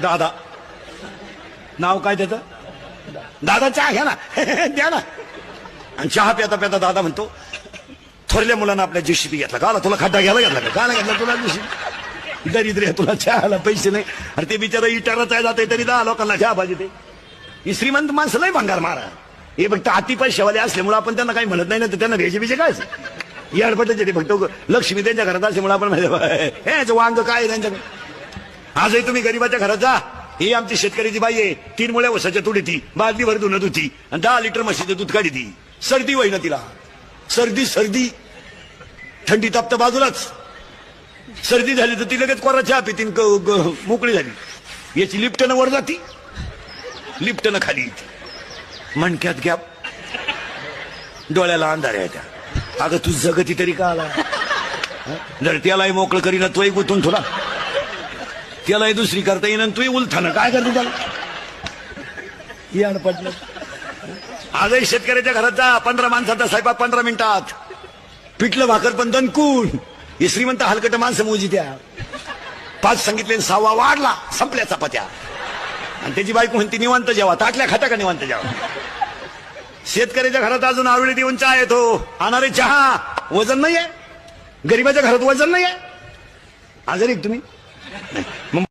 दादा. नाव काय त्याचं? दादा चहा घ्या ना. द्या ना. आणि चहा प्याता प्याता दादा म्हणतो थोरल्या मुलांना आपल्या जेसीबी घेतला. का तुला खड्डा घ्यायला घेतला का? नाही घेतला तुला जेसीबी दरिद्र तुला चहाला पैसे नाही. अरे ते बिचारा इटारच आहे जाते तरी दहा लोकांना चहा पाहिजे ते. ही श्रीमंत माणसं नाही भंगार मारा. हे फक्त अति पैशावाले असल्यामुळे आपण त्यांना काही म्हणत नाही ना तर त्यांना भेजे बिजे काय याडपटाचे ते फक्त. लक्ष्मी त्यांच्या घरात असल्यामुळे आपण म्हणतो, हे वांग काय त्यांच्याकडे? आजही तुम्ही गरीबाच्या घरात जा. ही आमची शेतकऱ्याची बाई आहे. तीन मुळ्या वसाच्या तुडी ती बादली धुणं धुती. आणि दहा लिटर म्हशीचं दूध काढी ती सर्दी होईना तिला. सर्दी सर्दी. थंडी तापत बाजूलाच. सर्दी झाली तर ती लगेच कोरा चहा पितीन मोकळी झाली. याची लिफ्टनं वर जाती. लिफ्टनं खाली येते. मणक्यात गॅप. डोळ्याला अंधार आहे त्या. अगं तू जगती तरी का आला? हं? त्यालाही मोकळं करीना तोही गुतून थोडा त्यालाही दुसरी करता येईन आणि तूही उलथानं काय करते त्याला? पडलं. आजही शेतकऱ्याच्या घरात जा पंधरा माणसाचा स्वयंपाक पंधरा मिनिटात. पिठलं भाकर पण दणकून. हे श्रीमंत हलकट माणसं मोजी त्या पाच सांगितले सहावा वाढला संपल्या चपात्या. आणि त्याची बायको म्हणते निवांत जेवा ताटल्या खाता का निवांत जेवा? शेतकऱ्याच्या घरात अजून आवडी देऊन चहा येतो. आणारे चहा वजन नाहीये. गरीबाच्या घरात वजन नाहीये. आजारी आहे का तुम्ही? ね。